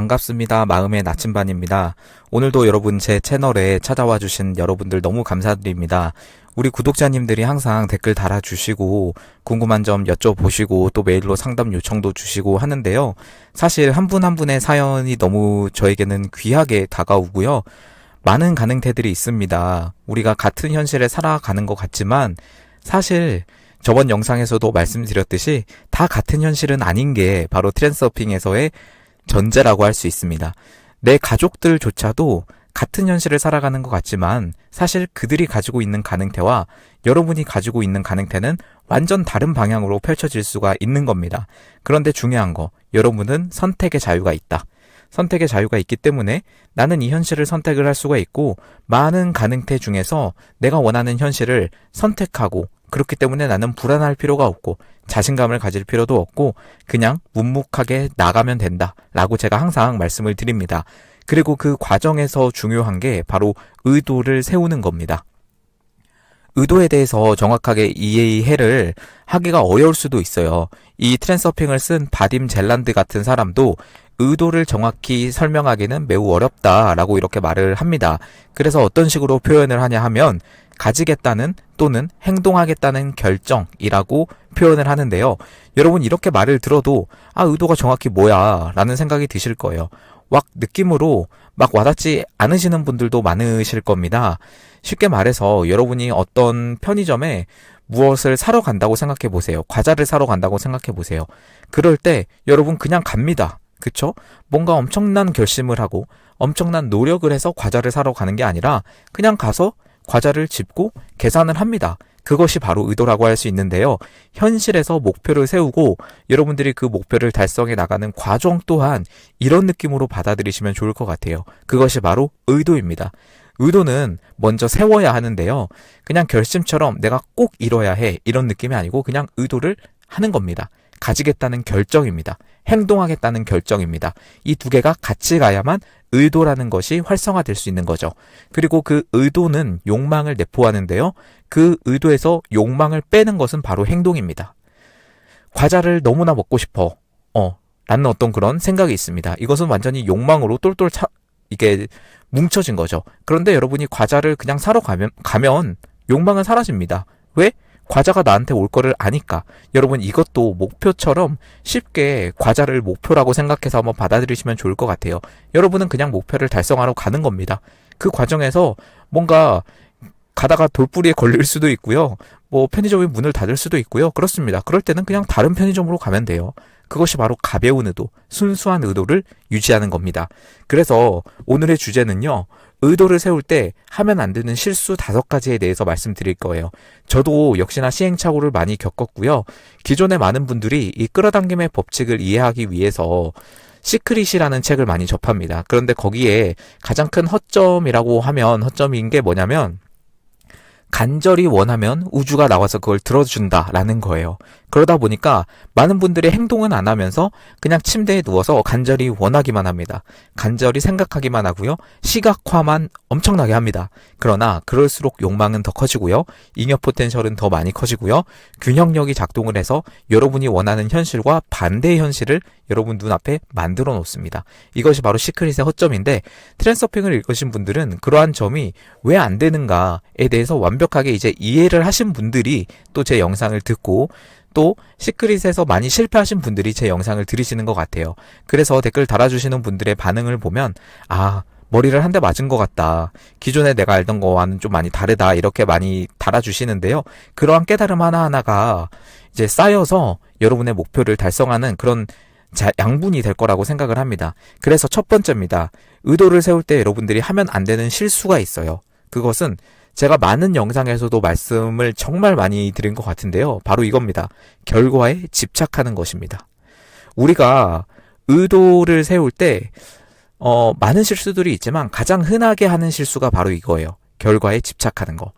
반갑습니다. 마음의 나침반입니다. 오늘도 여러분 제 채널에 찾아와 주신 여러분들 너무 감사드립니다. 우리 구독자님들이 항상 댓글 달아주시고 궁금한 점 여쭤보시고 또 메일로 상담 요청도 주시고 하는데요. 사실 한 분 한 분의 사연이 너무 저에게는 귀하게 다가오고요. 많은 가능태들이 있습니다. 우리가 같은 현실에 살아가는 것 같지만 사실 저번 영상에서도 말씀드렸듯이 다 같은 현실은 아닌 게 바로 트랜스서핑에서의 전제라고 할 수 있습니다. 내 가족들조차도 같은 현실을 살아가는 것 같지만 사실 그들이 가지고 있는 가능태와 여러분이 가지고 있는 가능태는 완전 다른 방향으로 펼쳐질 수가 있는 겁니다. 그런데 중요한 거, 여러분은 선택의 자유가 있다. 선택의 자유가 있기 때문에 나는 이 현실을 선택을 할 수가 있고 많은 가능태 중에서 내가 원하는 현실을 선택하고 그렇기 때문에 나는 불안할 필요가 없고 자신감을 가질 필요도 없고 그냥 묵묵하게 나가면 된다. 라고 제가 항상 말씀을 드립니다. 그리고 그 과정에서 중요한 게 바로 의도를 세우는 겁니다. 의도에 대해서 정확하게 이해를 하기가 어려울 수도 있어요. 이 트랜서핑을 쓴 바딤 젤란드 같은 사람도 의도를 정확히 설명하기는 매우 어렵다라고 이렇게 말을 합니다. 그래서 어떤 식으로 표현을 하냐 하면 가지겠다는 또는 행동하겠다는 결정이라고 표현을 하는데요. 여러분 이렇게 말을 들어도 아 의도가 정확히 뭐야 라는 생각이 드실 거예요. 막 느낌으로 막 와닿지 않으시는 분들도 많으실 겁니다. 쉽게 말해서 여러분이 어떤 편의점에 무엇을 사러 간다고 생각해 보세요. 과자를 사러 간다고 생각해 보세요. 그럴 때 여러분 그냥 갑니다. 그쵸? 뭔가 엄청난 결심을 하고 엄청난 노력을 해서 과자를 사러 가는 게 아니라 그냥 가서 과자를 짚고 계산을 합니다. 그것이 바로 의도라고 할 수 있는데요. 현실에서 목표를 세우고 여러분들이 그 목표를 달성해 나가는 과정 또한 이런 느낌으로 받아들이시면 좋을 것 같아요. 그것이 바로 의도입니다. 의도는 먼저 세워야 하는데요. 그냥 결심처럼 내가 꼭 이뤄야 해. 이런 느낌이 아니고 그냥 의도를 하는 겁니다. 가지겠다는 결정입니다. 행동하겠다는 결정입니다. 이 두 개가 같이 가야만 의도라는 것이 활성화될 수 있는 거죠. 그리고 그 의도는 욕망을 내포하는데요. 그 의도에서 욕망을 빼는 것은 바로 행동입니다. 과자를 너무나 먹고 싶어. 어, 라는 어떤 그런 생각이 있습니다. 이것은 완전히 욕망으로 똘똘 차, 이게 뭉쳐진 거죠. 그런데 여러분이 과자를 그냥 사러 가면, 가면 욕망은 사라집니다. 왜? 과자가 나한테 올 거를 아니까 여러분 이것도 목표처럼 쉽게 과자를 목표라고 생각해서 한번 받아들이시면 좋을 것 같아요. 여러분은 그냥 목표를 달성하러 가는 겁니다. 그 과정에서 뭔가 가다가 돌뿌리에 걸릴 수도 있고요. 뭐 편의점이 문을 닫을 수도 있고요. 그렇습니다. 그럴 때는 그냥 다른 편의점으로 가면 돼요. 그것이 바로 가벼운 의도, 순수한 의도를 유지하는 겁니다. 그래서 오늘의 주제는요. 의도를 세울 때 하면 안 되는 실수 다섯 가지에 대해서 말씀드릴 거예요. 저도 역시나 시행착오를 많이 겪었고요. 기존의 많은 분들이 이 끌어당김의 법칙을 이해하기 위해서 시크릿이라는 책을 많이 접합니다. 그런데 거기에 가장 큰 허점이라고 하면 허점인 게 뭐냐면 간절히 원하면 우주가 나와서 그걸 들어준다라는 거예요. 그러다 보니까 많은 분들이 행동은 안 하면서 그냥 침대에 누워서 간절히 원하기만 합니다. 간절히 생각하기만 하고요. 시각화만 엄청나게 합니다. 그러나 그럴수록 욕망은 더 커지고요. 잉여 포텐셜은 더 많이 커지고요. 균형력이 작동을 해서 여러분이 원하는 현실과 반대의 현실을 여러분 눈앞에 만들어 놓습니다. 이것이 바로 시크릿의 허점인데 트랜서핑을 읽으신 분들은 그러한 점이 왜 안 되는가에 대해서 완벽하게 이제 이해를 하신 분들이 또 제 영상을 듣고 또 시크릿에서 많이 실패하신 분들이 제 영상을 들으시는 것 같아요. 그래서 댓글 달아주시는 분들의 반응을 보면 아 머리를 한 대 맞은 것 같다. 기존에 내가 알던 거와는 좀 많이 다르다. 이렇게 많이 달아주시는데요. 그러한 깨달음 하나하나가 이제 쌓여서 여러분의 목표를 달성하는 그런 자, 양분이 될 거라고 생각을 합니다. 그래서 첫 번째입니다. 의도를 세울 때 여러분들이 하면 안 되는 실수가 있어요. 그것은 제가 많은 영상에서도 말씀을 정말 많이 드린 것 같은데요. 바로 이겁니다. 결과에 집착하는 것입니다. 우리가 의도를 세울 때, 어, 많은 실수들이 있지만 가장 흔하게 하는 실수가 바로 이거예요. 결과에 집착하는 거.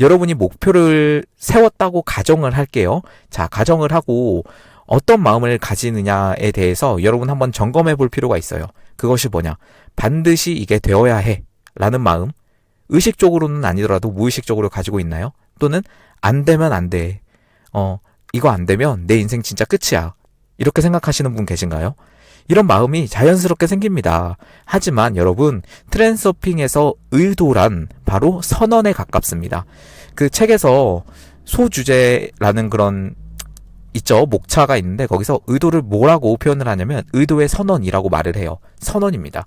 여러분이 목표를 세웠다고 가정을 할게요. 자, 가정을 하고 어떤 마음을 가지느냐에 대해서 여러분 한번 점검해 볼 필요가 있어요. 그것이 뭐냐? 반드시 이게 되어야 해. 라는 마음. 의식적으로는 아니더라도 무의식적으로 가지고 있나요? 또는 안 되면 안 돼. 어, 이거 안 되면 내 인생 진짜 끝이야. 이렇게 생각하시는 분 계신가요? 이런 마음이 자연스럽게 생깁니다. 하지만 여러분, 트랜서핑에서 의도란 바로 선언에 가깝습니다. 그 책에서 소주제라는 그런 있죠. 목차가 있는데 거기서 의도를 뭐라고 표현을 하냐면 의도의 선언이라고 말을 해요. 선언입니다.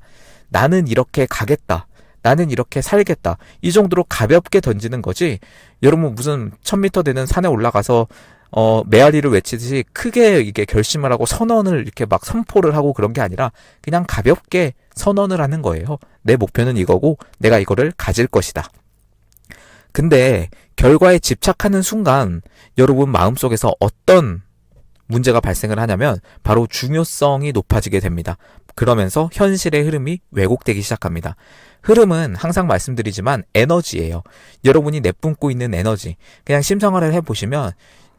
나는 이렇게 가겠다. 나는 이렇게 살겠다. 이 정도로 가볍게 던지는 거지. 여러분 무슨 1000m 되는 산에 올라가서 어, 메아리를 외치듯이 크게 이게 결심을 하고 선언을 이렇게 막 선포를 하고 그런 게 아니라 그냥 가볍게 선언을 하는 거예요. 내 목표는 이거고 내가 이거를 가질 것이다. 근데 결과에 집착하는 순간 여러분 마음속에서 어떤 문제가 발생을 하냐면 바로 중요성이 높아지게 됩니다. 그러면서 현실의 흐름이 왜곡되기 시작합니다. 흐름은 항상 말씀드리지만 에너지예요. 여러분이 내뿜고 있는 에너지. 그냥 심상화를 해보시면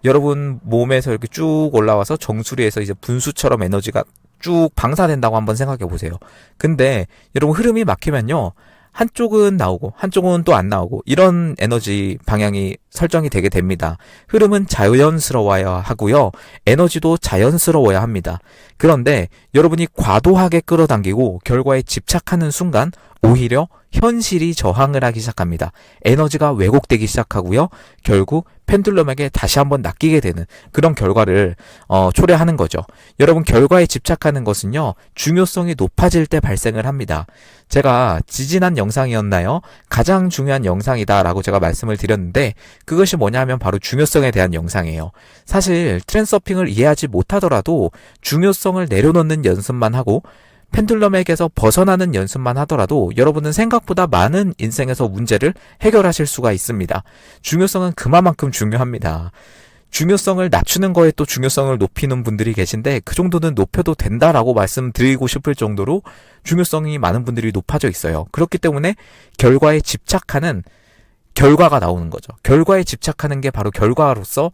여러분 몸에서 이렇게 쭉 올라와서 정수리에서 이제 분수처럼 에너지가 쭉 방사된다고 한번 생각해 보세요. 근데 여러분 흐름이 막히면요. 한쪽은 나오고 한쪽은 또 안 나오고 이런 에너지 방향이 설정이 되게 됩니다. 흐름은 자연스러워야 하고요. 에너지도 자연스러워야 합니다. 그런데 여러분이 과도하게 끌어당기고 결과에 집착하는 순간 오히려 현실이 저항을 하기 시작합니다. 에너지가 왜곡되기 시작하고요. 결국 펜듈럼에게 다시 한번 낚이게 되는 그런 결과를 어, 초래하는 거죠. 여러분 결과에 집착하는 것은요. 중요성이 높아질 때 발생을 합니다. 제가 지지난 영상이었나요? 가장 중요한 영상이다라고 제가 말씀을 드렸는데 그것이 뭐냐면 바로 중요성에 대한 영상이에요. 사실 트랜서핑을 이해하지 못하더라도 중요성을 내려놓는 연습만 하고 펜듈럼에게서 벗어나는 연습만 하더라도 여러분은 생각보다 많은 인생에서 문제를 해결하실 수가 있습니다. 중요성은 그만큼 중요합니다. 중요성을 낮추는 거에 또 중요성을 높이는 분들이 계신데 그 정도는 높여도 된다라고 말씀드리고 싶을 정도로 중요성이 많은 분들이 높아져 있어요. 그렇기 때문에 결과에 집착하는 결과가 나오는 거죠. 결과에 집착하는 게 바로 결과로서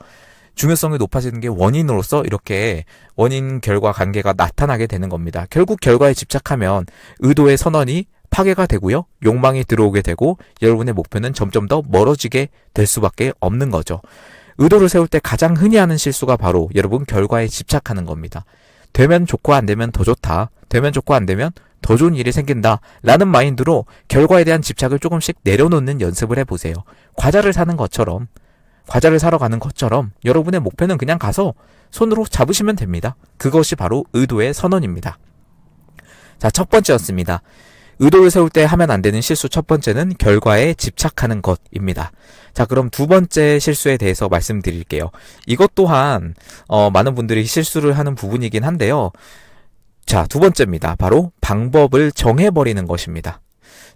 중요성이 높아지는 게 원인으로서 이렇게 원인 결과 관계가 나타나게 되는 겁니다. 결국 결과에 집착하면 의도의 선언이 파괴가 되고요. 욕망이 들어오게 되고 여러분의 목표는 점점 더 멀어지게 될 수밖에 없는 거죠. 의도를 세울 때 가장 흔히 하는 실수가 바로 여러분 결과에 집착하는 겁니다. 되면 좋고 안 되면 더 좋다. 되면 좋고 안 되면 더 좋은 일이 생긴다. 라는 마인드로 결과에 대한 집착을 조금씩 내려놓는 연습을 해보세요. 과자를 사는 것처럼 과자를 사러 가는 것처럼 여러분의 목표는 그냥 가서 손으로 잡으시면 됩니다. 그것이 바로 의도의 선언입니다. 자, 첫 번째였습니다. 의도를 세울 때 하면 안 되는 실수 첫 번째는 결과에 집착하는 것입니다. 자, 그럼 두 번째 실수에 대해서 말씀드릴게요. 이것 또한, 어, 많은 분들이 실수를 하는 부분이긴 한데요. 자, 두 번째입니다. 바로 방법을 정해버리는 것입니다.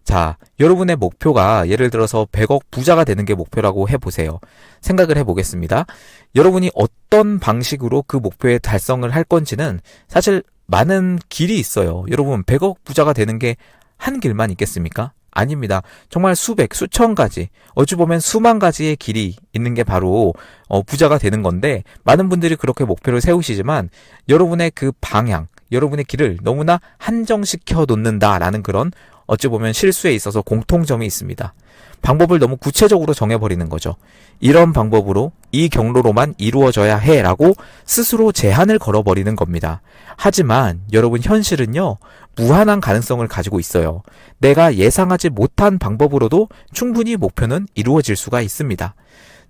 자, 여러분의 목표가 예를 들어서 100억 부자가 되는 게 목표라고 해보세요. 생각을 해보겠습니다. 여러분이 어떤 방식으로 그 목표에 달성을 할 건지는 사실 많은 길이 있어요. 여러분, 100억 부자가 되는 게 한 길만 있겠습니까? 아닙니다. 정말 수백, 수천 가지, 어찌 보면 수만 가지의 길이 있는 게 바로 어, 부자가 되는 건데 많은 분들이 그렇게 목표를 세우시지만 여러분의 그 방향, 여러분의 길을 너무나 한정시켜 놓는다라는 그런 어찌 보면 실수에 있어서 공통점이 있습니다. 방법을 너무 구체적으로 정해버리는 거죠. 이런 방법으로 이 경로로만 이루어져야 해 라고 스스로 제한을 걸어버리는 겁니다. 하지만 여러분 현실은요, 무한한 가능성을 가지고 있어요. 내가 예상하지 못한 방법으로도 충분히 목표는 이루어질 수가 있습니다.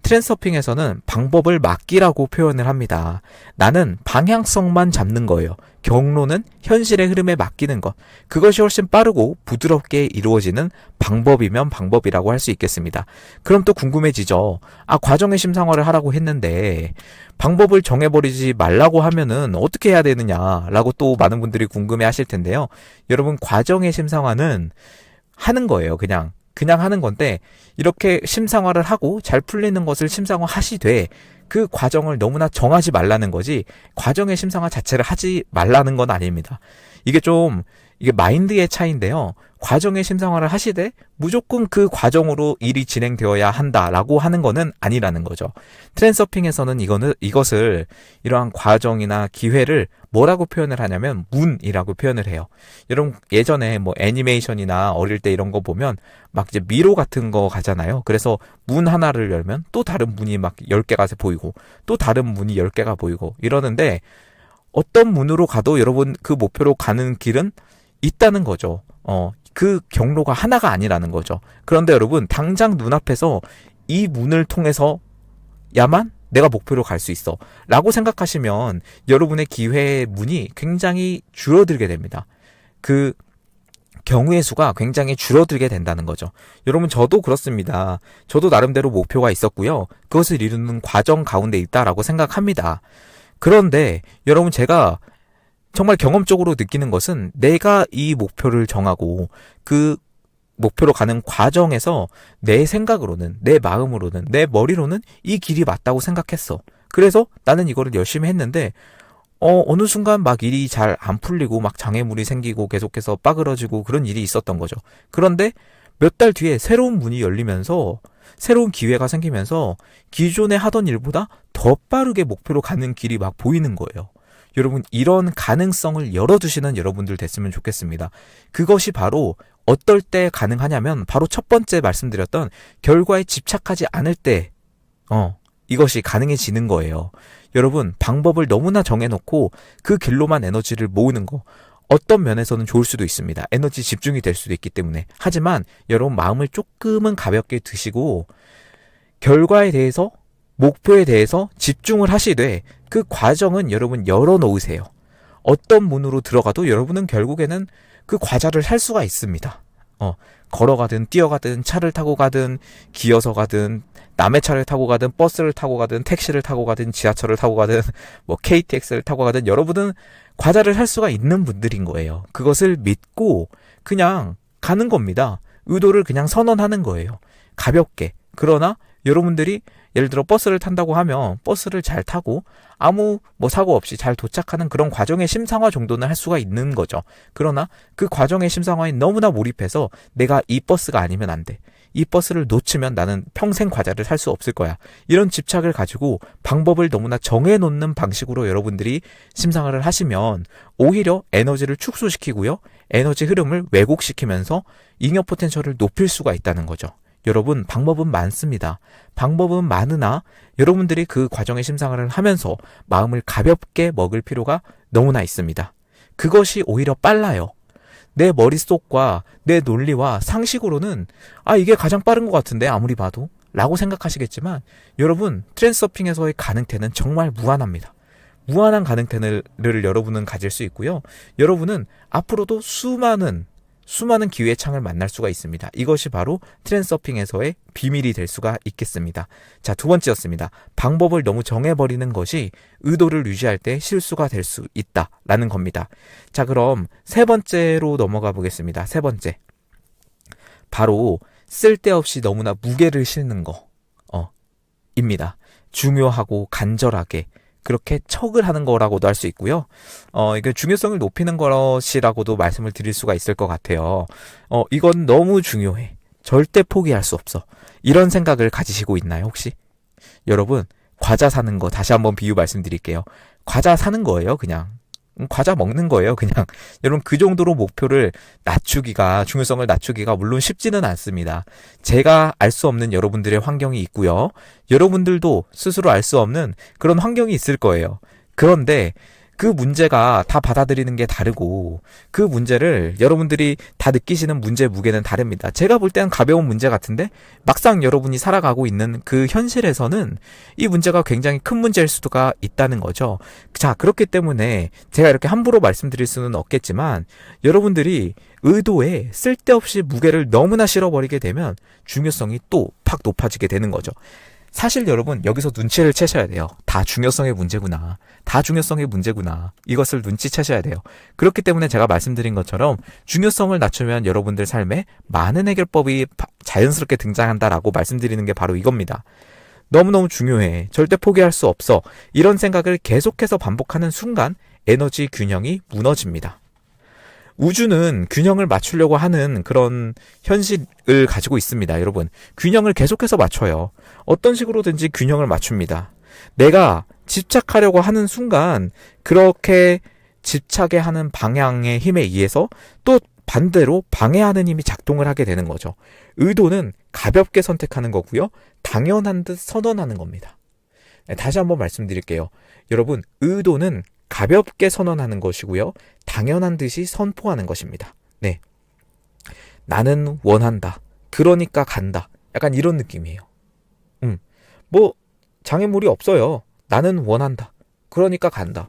트랜서핑에서는 방법을 맡기라고 표현을 합니다. 나는 방향성만 잡는 거예요. 경로는 현실의 흐름에 맡기는 것. 그것이 훨씬 빠르고 부드럽게 이루어지는 방법이면 방법이라고 할 수 있겠습니다. 그럼 또 궁금해지죠. 아, 과정의 심상화를 하라고 했는데 방법을 정해버리지 말라고 하면은 어떻게 해야 되느냐라고 또 많은 분들이 궁금해 하실 텐데요. 여러분, 과정의 심상화는 하는 거예요. 그냥. 그냥 하는 건데 이렇게 심상화를 하고 잘 풀리는 것을 심상화 하시되 그 과정을 너무나 정하지 말라는 거지 과정의 심상화 자체를 하지 말라는 건 아닙니다. 이게 좀 이게 마인드의 차이인데요. 과정의 심상화를 하시되 무조건 그 과정으로 일이 진행되어야 한다라고 하는 거는 아니라는 거죠. 트랜서핑에서는 이거는 이것을 이러한 과정이나 기회를 뭐라고 표현을 하냐면 문이라고 표현을 해요. 여러분 예전에 뭐 애니메이션이나 어릴 때 이런 거 보면 막 이제 미로 같은 거 가잖아요. 그래서 문 하나를 열면 또 다른 문이 막 10개가 보이고 또 다른 문이 10개가 보이고 이러는데 어떤 문으로 가도 여러분 그 목표로 가는 길은 있다는 거죠. 어, 그 경로가 하나가 아니라는 거죠. 그런데 여러분, 당장 눈앞에서 이 문을 통해서 야만 내가 목표로 갈 수 있어. 라고 생각하시면 여러분의 기회의 문이 굉장히 줄어들게 됩니다. 그 경우의 수가 굉장히 줄어들게 된다는 거죠. 여러분, 저도 그렇습니다. 저도 나름대로 목표가 있었고요. 그것을 이루는 과정 가운데 있다라고 생각합니다. 그런데 여러분, 제가 정말 경험적으로 느끼는 것은 내가 이 목표를 정하고 그 목표로 가는 과정에서 내 생각으로는, 내 마음으로는, 내 머리로는 이 길이 맞다고 생각했어. 그래서 나는 이거를 열심히 했는데, 어, 어느 순간 막 일이 잘 안 풀리고 막 장애물이 생기고 계속해서 빠그러지고 그런 일이 있었던 거죠. 그런데 몇 달 뒤에 새로운 문이 열리면서 새로운 기회가 생기면서 기존에 하던 일보다 더 빠르게 목표로 가는 길이 막 보이는 거예요. 여러분, 이런 가능성을 열어두시는 여러분들 됐으면 좋겠습니다. 그것이 바로 어떨 때 가능하냐면 바로 첫 번째 말씀드렸던 결과에 집착하지 않을 때, 어, 이것이 가능해지는 거예요. 여러분, 방법을 너무나 정해놓고 그 길로만 에너지를 모으는 거. 어떤 면에서는 좋을 수도 있습니다. 에너지 집중이 될 수도 있기 때문에. 하지만 여러분 마음을 조금은 가볍게 드시고 결과에 대해서 목표에 대해서 집중을 하시되 그 과정은 여러분 열어 놓으세요. 어떤 문으로 들어가도 여러분은 결국에는 그 과자를 살 수가 있습니다. 어, 걸어가든 뛰어가든 차를 타고 가든 기어서 가든 남의 차를 타고 가든 버스를 타고 가든 택시를 타고 가든 지하철을 타고 가든 뭐 KTX를 타고 가든 여러분은 과자를 살 수가 있는 분들인 거예요. 그것을 믿고 그냥 가는 겁니다. 의도를 그냥 선언하는 거예요. 가볍게. 그러나 여러분들이 예를 들어 버스를 탄다고 하면 버스를 잘 타고 아무 뭐 사고 없이 잘 도착하는 그런 과정의 심상화 정도는 할 수가 있는 거죠. 그러나 그 과정의 심상화에 너무나 몰입해서 내가 이 버스가 아니면 안 돼. 이 버스를 놓치면 나는 평생 과자를 살 수 없을 거야. 이런 집착을 가지고 방법을 너무나 정해놓는 방식으로 여러분들이 심상화를 하시면 오히려 에너지를 축소시키고요. 에너지 흐름을 왜곡시키면서 잉여 포텐셜을 높일 수가 있다는 거죠. 여러분, 방법은 많습니다. 방법은 많으나 여러분들이 그 과정의 심상을 하면서 마음을 가볍게 먹을 필요가 너무나 있습니다. 그것이 오히려 빨라요. 내 머릿속과 내 논리와 상식으로는 아, 이게 가장 빠른 것 같은데, 아무리 봐도. 라고 생각하시겠지만, 여러분, 트랜스서핑에서의 가능태는 정말 무한합니다. 무한한 가능태를 여러분은 가질 수 있고요. 여러분은 앞으로도 수많은 수많은 기회의 창을 만날 수가 있습니다. 이것이 바로 트랜서핑에서의 비밀이 될 수가 있겠습니다. 자, 두 번째였습니다. 방법을 너무 정해버리는 것이 의도를 유지할 때 실수가 될 수 있다라는 겁니다. 자, 그럼 세 번째로 넘어가 보겠습니다. 세 번째. 바로 쓸데없이 너무나 무게를 실는 거, 어, 입니다. 중요하고 간절하게 그렇게 척을 하는 거라고도 할 수 있고요. 어, 이게 중요성을 높이는 것이라고도 말씀을 드릴 수가 있을 것 같아요. 어, 이건 너무 중요해. 절대 포기할 수 없어. 이런 생각을 가지시고 있나요, 혹시? 여러분, 과자 사는 거 다시 한번 비유 말씀드릴게요. 과자 사는 거예요, 그냥. 음, 과자 먹는 거예요, 그냥. 여러분, 그 정도로 목표를 낮추기가, 중요성을 낮추기가 물론 쉽지는 않습니다. 제가 알 수 없는 여러분들의 환경이 있고요. 여러분들도 스스로 알 수 없는 그런 환경이 있을 거예요. 그런데 그 문제가 다 받아들이는 게 다르고 그 문제를 여러분들이 다 느끼시는 문제 무게는 다릅니다. 제가 볼 때는 가벼운 문제 같은데 막상 여러분이 살아가고 있는 그 현실에서는 이 문제가 굉장히 큰 문제일 수가 있다는 거죠. 자, 그렇기 때문에 제가 이렇게 함부로 말씀드릴 수는 없겠지만 여러분들이 의도에 쓸데없이 무게를 너무나 실어버리게 되면 중요성이 또 팍 높아지게 되는 거죠. 사실 여러분 여기서 눈치를 채셔야 돼요. 다 중요성의 문제구나. 다 중요성의 문제구나. 이것을 눈치채셔야 돼요. 그렇기 때문에 제가 말씀드린 것처럼 중요성을 낮추면 여러분들 삶에 많은 해결법이 자연스럽게 등장한다라고 말씀드리는 게 바로 이겁니다. 너무너무 중요해. 절대 포기할 수 없어. 이런 생각을 계속해서 반복하는 순간 에너지 균형이 무너집니다. 우주는 균형을 맞추려고 하는 그런 현실을 가지고 있습니다, 여러분. 균형을 계속해서 맞춰요. 어떤 식으로든지 균형을 맞춥니다. 내가 집착하려고 하는 순간 그렇게 집착해 하는 방향의 힘에 의해서 또 반대로 방해하는 힘이 작동을 하게 되는 거죠. 의도는 가볍게 선택하는 거고요. 당연한 듯 선언하는 겁니다. 네, 다시 한번 말씀드릴게요. 여러분, 의도는 가볍게 선언하는 것이고요. 당연한 듯이 선포하는 것입니다. 네. 나는 원한다. 그러니까 간다. 약간 이런 느낌이에요. 음. 뭐, 장애물이 없어요. 나는 원한다. 그러니까 간다.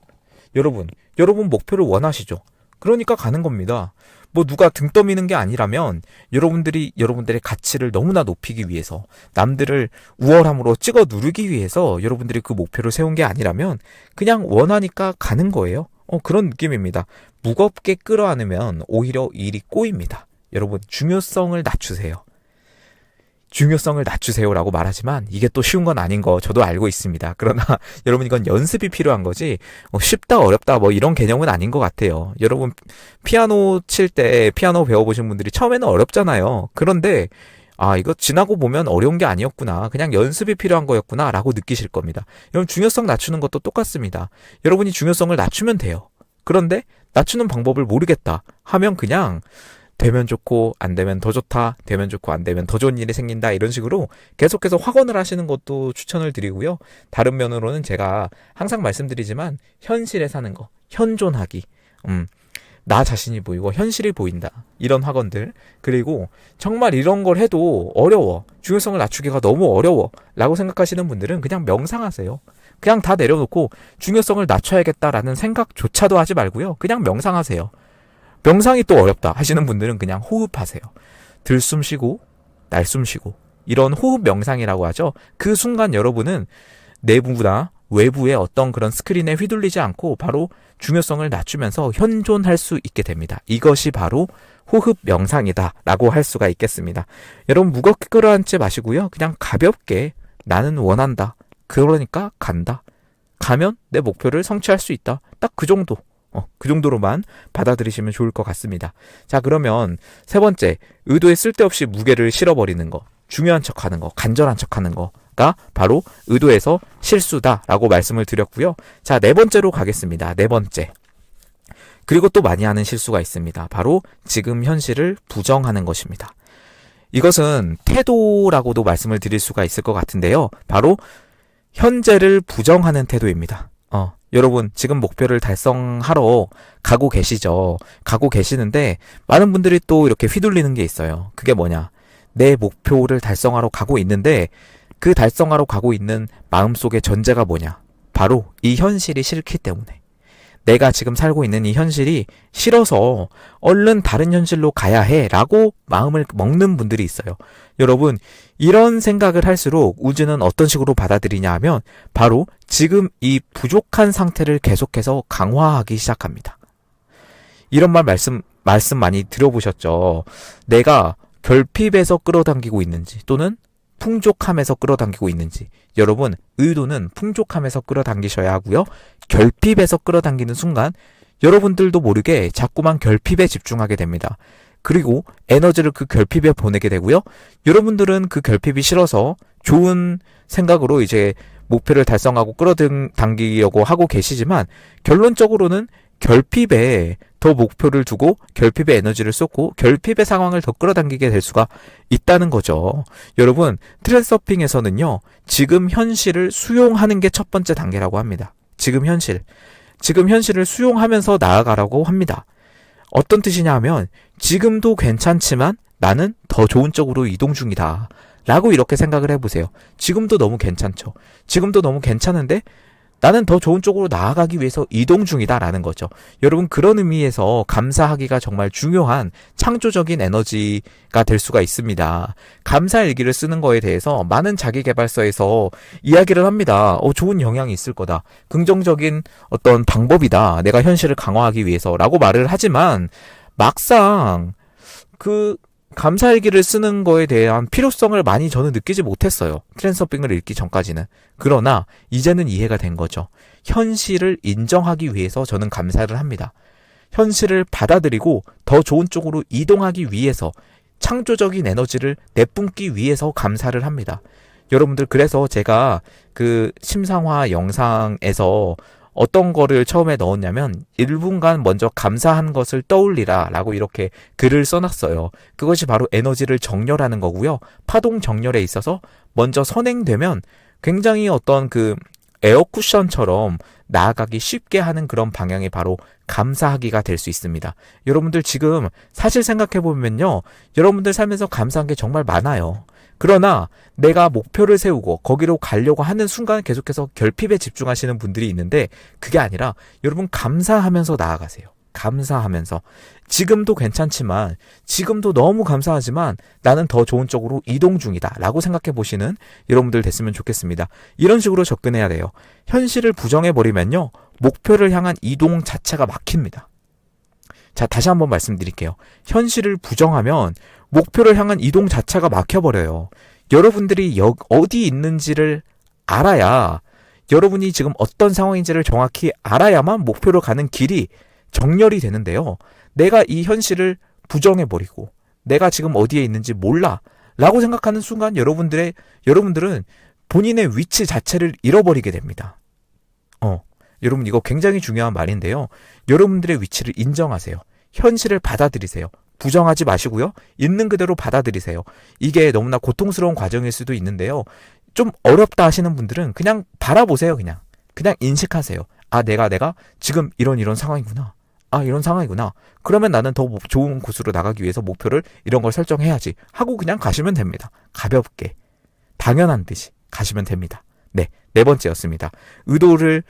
여러분, 여러분 목표를 원하시죠? 그러니까 가는 겁니다. 뭐 누가 등 떠미는 게 아니라면 여러분들이 여러분들의 가치를 너무나 높이기 위해서 남들을 우월함으로 찍어 누르기 위해서 여러분들이 그 목표를 세운 게 아니라면 그냥 원하니까 가는 거예요. 어, 그런 느낌입니다. 무겁게 끌어안으면 오히려 일이 꼬입니다. 여러분, 중요성을 낮추세요. 중요성을 낮추세요라고 말하지만 이게 또 쉬운 건 아닌 거 저도 알고 있습니다. 그러나 여러분 이건 연습이 필요한 거지 뭐 쉽다 어렵다 뭐 이런 개념은 아닌 것 같아요. 여러분 피아노 칠 때 피아노 배워보신 분들이 처음에는 어렵잖아요. 그런데 아 이거 지나고 보면 어려운 게 아니었구나 그냥 연습이 필요한 거였구나 라고 느끼실 겁니다. 여러분 중요성 낮추는 것도 똑같습니다. 여러분이 중요성을 낮추면 돼요. 그런데 낮추는 방법을 모르겠다 하면 그냥 되면 좋고 안 되면 더 좋다 되면 좋고 안 되면 더 좋은 일이 생긴다 이런 식으로 계속해서 확언을 하시는 것도 추천을 드리고요 다른 면으로는 제가 항상 말씀드리지만 현실에 사는 거 현존하기 음. 나 자신이 보이고 현실이 보인다. 이런 학원들. 그리고 정말 이런 걸 해도 어려워. 중요성을 낮추기가 너무 어려워. 라고 생각하시는 분들은 그냥 명상하세요. 그냥 다 내려놓고 중요성을 낮춰야겠다라는 생각조차도 하지 말고요. 그냥 명상하세요. 명상이 또 어렵다 하시는 분들은 그냥 호흡하세요. 들숨 쉬고 날숨 쉬고 이런 호흡 명상이라고 하죠. 그 순간 여러분은 내부나 외부의 어떤 그런 스크린에 휘둘리지 않고 바로 중요성을 낮추면서 현존할 수 있게 됩니다. 이것이 바로 호흡 명상이다라고 할 수가 있겠습니다. 여러분 무겁게 끌어안지 마시고요. 그냥 가볍게 나는 원한다. 그러니까 간다. 가면 내 목표를 성취할 수 있다. 딱 그 정도. 어, 그 정도로만 받아들이시면 좋을 것 같습니다. 자, 그러면 세 번째, 의도에 쓸데없이 무게를 실어버리는 거, 중요한 척 하는 거, 간절한 척 하는 거가 바로 의도에서 실수다라고 말씀을 드렸고요. 자, 네 번째로 가겠습니다. 네 번째. 그리고 또 많이 하는 실수가 있습니다. 바로 지금 현실을 부정하는 것입니다. 이것은 태도라고도 말씀을 드릴 수가 있을 것 같은데요. 바로 현재를 부정하는 태도입니다. 어, 여러분 지금 목표를 달성하러 가고 계시죠. 가고 계시는데 많은 분들이 또 이렇게 휘둘리는 게 있어요. 그게 뭐냐? 내 목표를 달성하러 가고 있는데 그 달성하러 가고 있는 마음속의 전제가 뭐냐? 바로 이 현실이 싫기 때문에. 내가 지금 살고 있는 이 현실이 싫어서 얼른 다른 현실로 가야 해 라고 마음을 먹는 분들이 있어요. 여러분, 이런 생각을 할수록 우주는 어떤 식으로 받아들이냐 하면 바로 지금 이 부족한 상태를 계속해서 강화하기 시작합니다. 이런 말 말씀, 말씀 많이 들어보셨죠? 내가 결핍에서 끌어당기고 있는지 또는 풍족함에서 끌어당기고 있는지. 여러분 의도는 풍족함에서 끌어당기셔야 하고요. 결핍에서 끌어당기는 순간 여러분들도 모르게 자꾸만 결핍에 집중하게 됩니다. 그리고 에너지를 그 결핍에 보내게 되고요. 여러분들은 그 결핍이 싫어서 좋은 생각으로 이제 목표를 달성하고 끌어당기려고 하고 계시지만 결론적으로는 결핍에 더 목표를 두고 결핍의 에너지를 쏟고 결핍의 상황을 더 끌어당기게 될 수가 있다는 거죠. 여러분, 트랜서핑에서는요, 지금 현실을 수용하는 게 첫 번째 단계라고 합니다. 지금 현실. 지금 현실을 수용하면서 나아가라고 합니다. 어떤 뜻이냐 하면, 지금도 괜찮지만 나는 더 좋은 쪽으로 이동 중이다. 라고 이렇게 생각을 해보세요. 지금도 너무 괜찮죠. 지금도 너무 괜찮은데 나는 더 좋은 쪽으로 나아가기 위해서 이동 중이다라는 거죠. 여러분 그런 의미에서 감사하기가 정말 중요한 창조적인 에너지가 될 수가 있습니다. 감사 일기를 쓰는 거에 대해서 많은 자기 개발서에서 이야기를 합니다. 어, 좋은 영향이 있을 거다. 긍정적인 어떤 방법이다. 내가 현실을 강화하기 위해서라고 말을 하지만 막상 그 감사일기를 쓰는 거에 대한 필요성을 많이 저는 느끼지 못했어요. 트랜스서핑을 읽기 전까지는. 그러나 이제는 이해가 된 거죠. 현실을 인정하기 위해서 저는 감사를 합니다. 현실을 받아들이고 더 좋은 쪽으로 이동하기 위해서 창조적인 에너지를 내뿜기 위해서 감사를 합니다. 여러분들 그래서 제가 그 심상화 영상에서 어떤 거를 처음에 넣었냐면 1분간 먼저 감사한 것을 떠올리라 라고 이렇게 글을 써놨어요. 그것이 바로 에너지를 정렬하는 거고요. 파동 정렬에 있어서 먼저 선행되면 굉장히 어떤 그 에어 쿠션처럼 나아가기 쉽게 하는 그런 방향이 바로 감사하기가 될 수 있습니다. 여러분들 지금 사실 생각해 보면요. 여러분들 살면서 감사한 게 정말 많아요. 그러나 내가 목표를 세우고 거기로 가려고 하는 순간 계속해서 결핍에 집중하시는 분들이 있는데 그게 아니라 여러분 감사하면서 나아가세요. 감사하면서 지금도 괜찮지만 지금도 너무 감사하지만 나는 더 좋은 쪽으로 이동 중이다 라고 생각해 보시는 여러분들 됐으면 좋겠습니다. 이런 식으로 접근해야 돼요. 현실을 부정해 버리면요. 목표를 향한 이동 자체가 막힙니다. 자, 다시 한번 말씀드릴게요. 현실을 부정하면 목표를 향한 이동 자체가 막혀버려요. 여러분들이 여, 어디 있는지를 알아야 여러분이 지금 어떤 상황인지를 정확히 알아야만 목표로 가는 길이 정렬이 되는데요. 내가 이 현실을 부정해버리고 내가 지금 어디에 있는지 몰라 라고 생각하는 순간 여러분들의 여러분들은 본인의 위치 자체를 잃어버리게 됩니다. 어, 여러분 이거 굉장히 중요한 말인데요. 여러분들의 위치를 인정하세요. 현실을 받아들이세요. 부정하지 마시고요. 있는 그대로 받아들이세요. 이게 너무나 고통스러운 과정일 수도 있는데요. 좀 어렵다 하시는 분들은 그냥 바라보세요, 그냥. 그냥 인식하세요. 아, 내가, 내가 지금 이런 이런 상황이구나. 아, 이런 상황이구나. 그러면 나는 더 좋은 곳으로 나가기 위해서 목표를 이런 걸 설정해야지. 하고 그냥 가시면 됩니다. 가볍게. 당연한 듯이 가시면 됩니다. 네. 네 번째였습니다. 의도를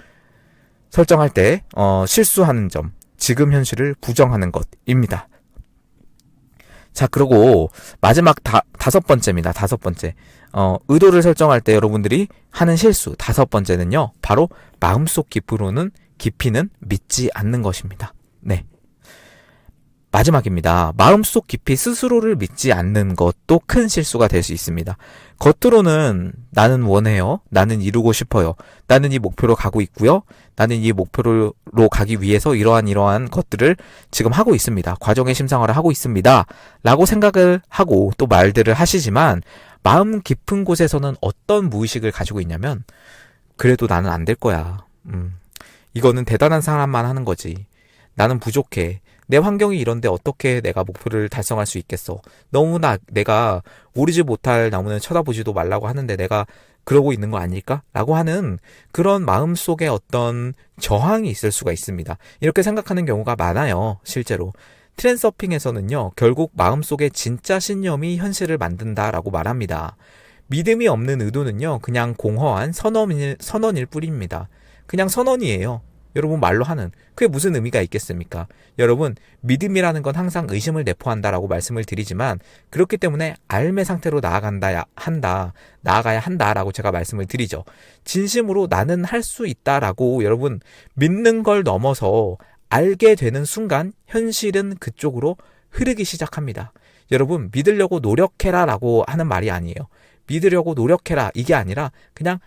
설정할 때, 어, 실수하는 점. 지금 현실을 부정하는 것입니다. 자, 그리고 마지막 다, 다섯 번째입니다. 다섯 번째. 어, 의도를 설정할 때 여러분들이 하는 실수. 다섯 번째는요. 바로 마음속 깊이로는 깊이는 믿지 않는 것입니다. 네. 마지막입니다. 마음속 깊이 스스로를 믿지 않는 것도 큰 실수가 될 수 있습니다. 겉으로는 나는 원해요. 나는 이루고 싶어요. 나는 이 목표로 가고 있고요. 나는 이 목표로 가기 위해서 이러한 이러한 것들을 지금 하고 있습니다. 과정의 심상화를 하고 있습니다. 라고 생각을 하고 또 말들을 하시지만 마음 깊은 곳에서는 어떤 무의식을 가지고 있냐면 그래도 나는 안 될 거야. 음. 이거는 대단한 사람만 하는 거지. 나는 부족해. 내 환경이 이런데 어떻게 내가 목표를 달성할 수 있겠어? 너무나 내가 오르지 못할 나무는 쳐다보지도 말라고 하는데 내가 그러고 있는 거 아닐까? 라고 하는 그런 마음 속에 어떤 저항이 있을 수가 있습니다. 이렇게 생각하는 경우가 많아요, 실제로. 트랜서핑에서는요, 결국 마음속에 진짜 신념이 현실을 만든다라고 말합니다. 믿음이 없는 의도는요, 그냥 공허한 선언일, 선언일 뿐입니다. 그냥 선언이에요. 여러분 말로 하는 그게 무슨 의미가 있겠습니까? 여러분 믿음이라는 건 항상 의심을 내포한다라고 말씀을 드리지만 그렇기 때문에 알매 상태로 나아간다 한다 나아가야 한다라고 제가 말씀을 드리죠. 진심으로 나는 할 수 있다라고 여러분 믿는 걸 넘어서 알게 되는 순간 현실은 그쪽으로 흐르기 시작합니다. 여러분 믿으려고 노력해라라고 하는 말이 아니에요. 믿으려고 노력해라 이게 아니라 그냥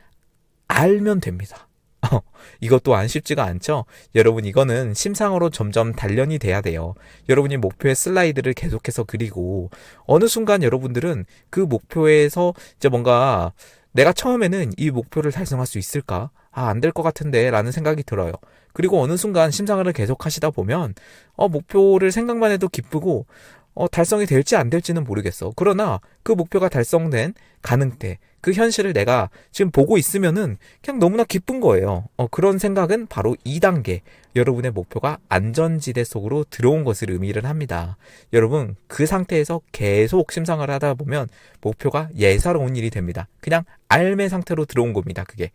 알면 됩니다. 어, 이것도 안 쉽지가 않죠? 여러분, 이거는 심상으로 점점 단련이 돼야 돼요. 여러분이 목표의 슬라이드를 계속해서 그리고, 어느 순간 여러분들은 그 목표에서 이제 뭔가, 내가 처음에는 이 목표를 달성할 수 있을까? 아, 안 될 것 같은데, 라는 생각이 들어요. 그리고 어느 순간 심상을 계속 하시다 보면, 어, 목표를 생각만 해도 기쁘고, 어, 달성이 될지 안 될지는 모르겠어. 그러나 그 목표가 달성된 가능때, 그 현실을 내가 지금 보고 있으면은 그냥 너무나 기쁜 거예요. 어, 그런 생각은 바로 2단계. 여러분의 목표가 안전지대 속으로 들어온 것을 의미를 합니다. 여러분, 그 상태에서 계속 심상을 하다 보면 목표가 예사로운 일이 됩니다. 그냥 알매 상태로 들어온 겁니다. 그게.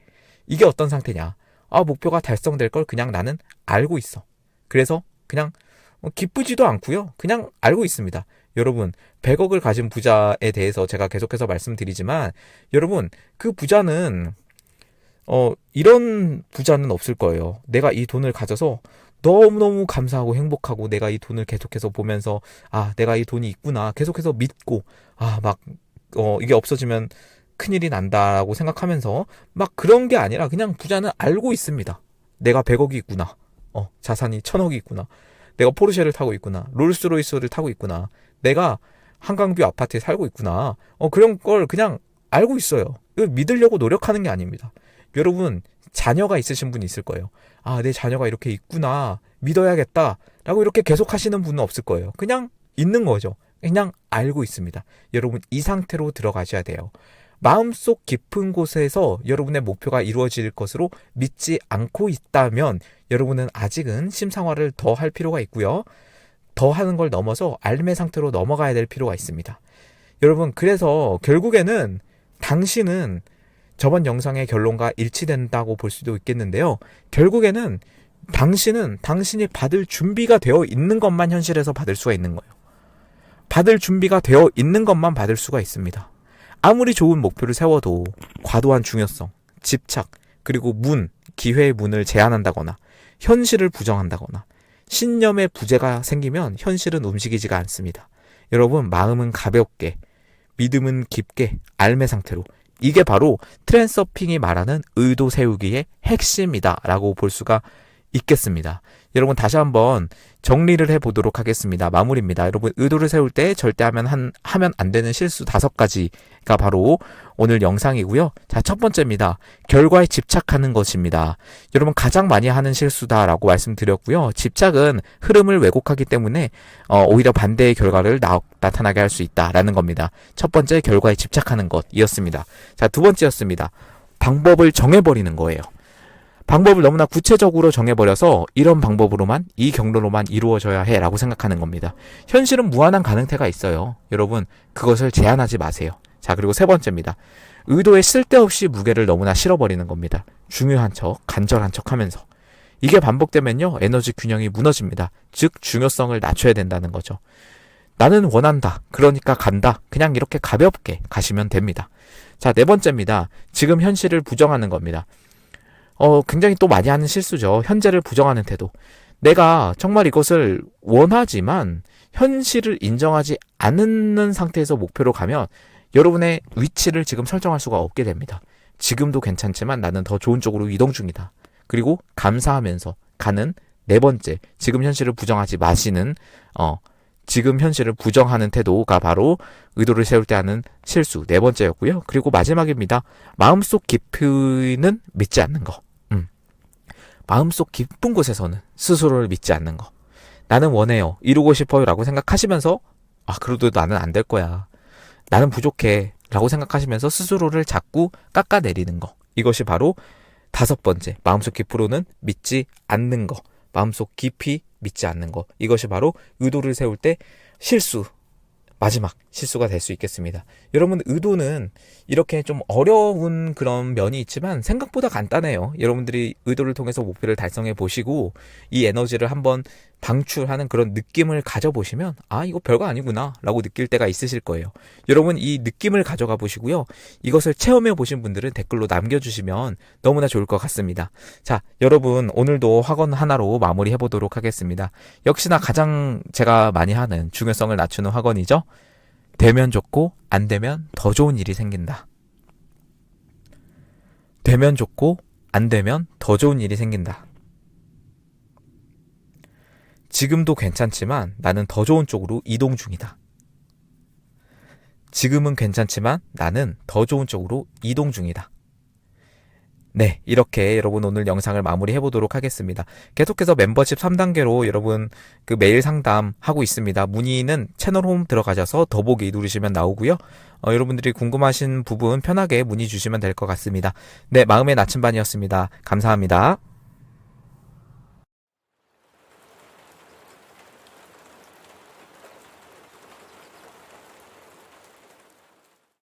이게 어떤 상태냐. 아, 목표가 달성될 걸 그냥 나는 알고 있어. 그래서 그냥 어, 기쁘지도 않고요. 그냥 알고 있습니다. 여러분, 100억을 가진 부자에 대해서 제가 계속해서 말씀드리지만 여러분, 그 부자는 어, 이런 부자는 없을 거예요. 내가 이 돈을 가져서 너무너무 감사하고 행복하고 내가 이 돈을 계속해서 보면서 아, 내가 이 돈이 있구나. 계속해서 믿고 아, 막 어, 이게 없어지면 큰일이 난다라고 생각하면서 막 그런 게 아니라 그냥 부자는 알고 있습니다. 내가 100억이 있구나. 어, 자산이 1000억이 있구나. 내가 포르쉐를 타고 있구나. 롤스로이스를 타고 있구나. 내가 한강뷰 아파트에 살고 있구나. 어, 그런 걸 그냥 알고 있어요. 이거 믿으려고 노력하는 게 아닙니다. 여러분, 자녀가 있으신 분이 있을 거예요. 아, 내 자녀가 이렇게 있구나. 믿어야겠다. 라고 이렇게 계속 하시는 분은 없을 거예요. 그냥 있는 거죠. 그냥 알고 있습니다. 여러분, 이 상태로 들어가셔야 돼요. 마음속 깊은 곳에서 여러분의 목표가 이루어질 것으로 믿지 않고 있다면 여러분은 아직은 심상화를 더 할 필요가 있고요. 더 하는 걸 넘어서 알매 상태로 넘어가야 될 필요가 있습니다. 여러분, 그래서 결국에는 당신은 저번 영상의 결론과 일치된다고 볼 수도 있겠는데요. 결국에는 당신은 당신이 받을 준비가 되어 있는 것만 현실에서 받을 수가 있는 거예요. 받을 준비가 되어 있는 것만 받을 수가 있습니다. 아무리 좋은 목표를 세워도 과도한 중요성, 집착, 그리고 문, 기회의 문을 제한한다거나 현실을 부정한다거나 신념의 부재가 생기면 현실은 움직이지가 않습니다. 여러분, 마음은 가볍게, 믿음은 깊게, 알매 상태로 이게 바로 트랜서핑이 말하는 의도 세우기의 핵심이다라고 볼 수가 있겠습니다. 여러분 다시 한번 정리를 해 보도록 하겠습니다. 마무리입니다. 여러분 의도를 세울 때 절대 하면 한 하면 안 되는 실수 다섯 가지가 바로 오늘 영상이고요. 자, 첫 번째입니다. 결과에 집착하는 것입니다. 여러분 가장 많이 하는 실수다라고 말씀드렸고요. 집착은 흐름을 왜곡하기 때문에 어, 오히려 반대의 결과를 나, 나타나게 할 수 있다라는 겁니다. 첫 번째 결과에 집착하는 것이었습니다. 자, 두 번째였습니다. 방법을 정해 버리는 거예요. 방법을 너무나 구체적으로 정해버려서 이런 방법으로만 이 경로로만 이루어져야 해라고 생각하는 겁니다. 현실은 무한한 가능태가 있어요. 여러분 그것을 제한하지 마세요. 자 그리고 세 번째입니다. 의도에 쓸데없이 무게를 너무나 실어버리는 겁니다. 중요한 척, 간절한 척 하면서. 이게 반복되면요, 에너지 균형이 무너집니다. 즉, 중요성을 낮춰야 된다는 거죠. 나는 원한다. 그러니까 간다. 그냥 이렇게 가볍게 가시면 됩니다. 자, 네 번째입니다. 지금 현실을 부정하는 겁니다. 어, 굉장히 또 많이 하는 실수죠. 현재를 부정하는 태도. 내가 정말 이것을 원하지만 현실을 인정하지 않는 상태에서 목표로 가면 여러분의 위치를 지금 설정할 수가 없게 됩니다. 지금도 괜찮지만 나는 더 좋은 쪽으로 이동 중이다. 그리고 감사하면서 가는 네 번째, 지금 현실을 부정하지 마시는, 어, 지금 현실을 부정하는 태도가 바로 의도를 세울 때 하는 실수 네 번째였고요. 그리고 마지막입니다. 마음속 깊이는 믿지 않는 거. 마음속 깊은 곳에서는 스스로를 믿지 않는 거. 나는 원해요. 이루고 싶어요. 라고 생각하시면서, 아, 그래도 나는 안 될 거야. 나는 부족해. 라고 생각하시면서 스스로를 자꾸 깎아내리는 거. 이것이 바로 다섯 번째, 마음속 깊이로는 믿지 않는 거. 마음속 깊이 믿지 않는 거. 이것이 바로 의도를 세울 때 실수, 마지막 실수가 될 수 있겠습니다. 여러분 의도는 이렇게 좀 어려운 그런 면이 있지만 생각보다 간단해요. 여러분들이 의도를 통해서 목표를 달성해 보시고 이 에너지를 한번 방출하는 그런 느낌을 가져보시면 아 이거 별거 아니구나 라고 느낄 때가 있으실 거예요. 여러분 이 느낌을 가져가 보시고요. 이것을 체험해 보신 분들은 댓글로 남겨주시면 너무나 좋을 것 같습니다. 자 여러분 오늘도 학원 하나로 마무리해 보도록 하겠습니다. 역시나 가장 제가 많이 하는 중요성을 낮추는 학원이죠. 되면 좋고 안 되면 더 좋은 일이 생긴다. 되면 좋고 안 되면 더 좋은 일이 생긴다. 지금도 괜찮지만 나는 더 좋은 쪽으로 이동 중이다. 지금은 괜찮지만 나는 더 좋은 쪽으로 이동 중이다. 네, 이렇게 여러분 오늘 영상을 마무리해 보도록 하겠습니다. 계속해서 멤버십 3단계로 여러분 그 메일 상담 하고 있습니다. 문의는 채널 홈 들어가셔서 더보기 누르시면 나오고요. 어, 여러분들이 궁금하신 부분 편하게 문의 주시면 될 것 같습니다. 네, 마음의 나침반이었습니다. 감사합니다.